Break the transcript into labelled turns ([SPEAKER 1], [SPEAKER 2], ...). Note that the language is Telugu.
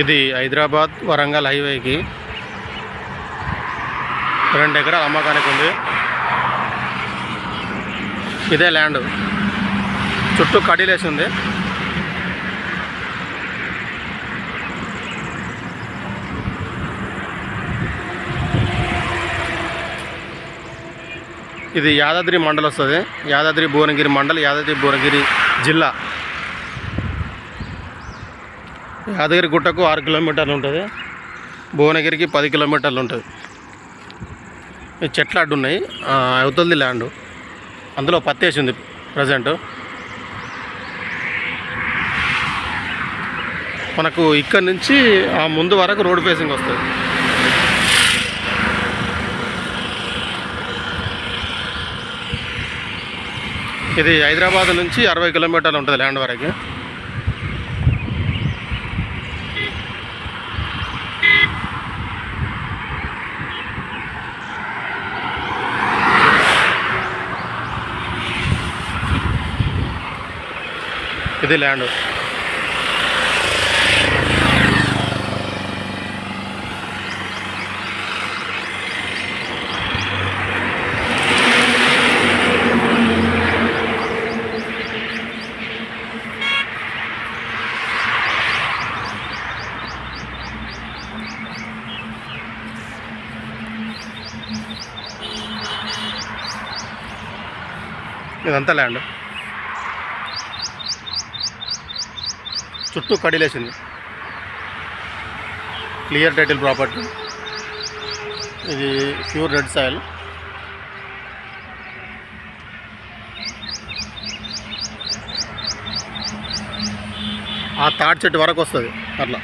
[SPEAKER 1] ఇది హైదరాబాద్ వరంగల్ హైవేకి రెండు ఎకరాల అమ్మకానికి ఉంది. ఇదే ల్యాండ్. చుట్టూ కడీలేసి ఉంది. ఇది యాదాద్రి మండల్ వస్తుంది. యాదాద్రి భువనగిరి మండల్ యాదాద్రి భువనగిరి జిల్లా. యాదగిరి గుట్టకు ఆరు కిలోమీటర్లు ఉంటుంది. భువనగిరికి పది కిలోమీటర్లు ఉంటుంది. చెట్లు అడ్డు ఉన్నాయి. అవుతుంది అవతలది ల్యాండ్. అందులో పత్తి వేసింది ప్రజెంట్. మనకు ఇక్కడ నుంచి ఆ ముందు వరకు రోడ్ ఫేసింగ్ వస్తుంది. ఇది హైదరాబాద్ నుంచి అరవై కిలోమీటర్లు ఉంటుంది ల్యాండ్ వరకు. ఇది ల్యాండ్ ఇదంతా ల్యాండ్ చుట్టూ కడిలేసింది క్లియర్ టైటిల్ ప్రాపర్టీ. ఇది ప్యూర్ రెడ్ సాయిల్. ఆ తాటి చెట్టు వరకు వస్తుంది అట్లా.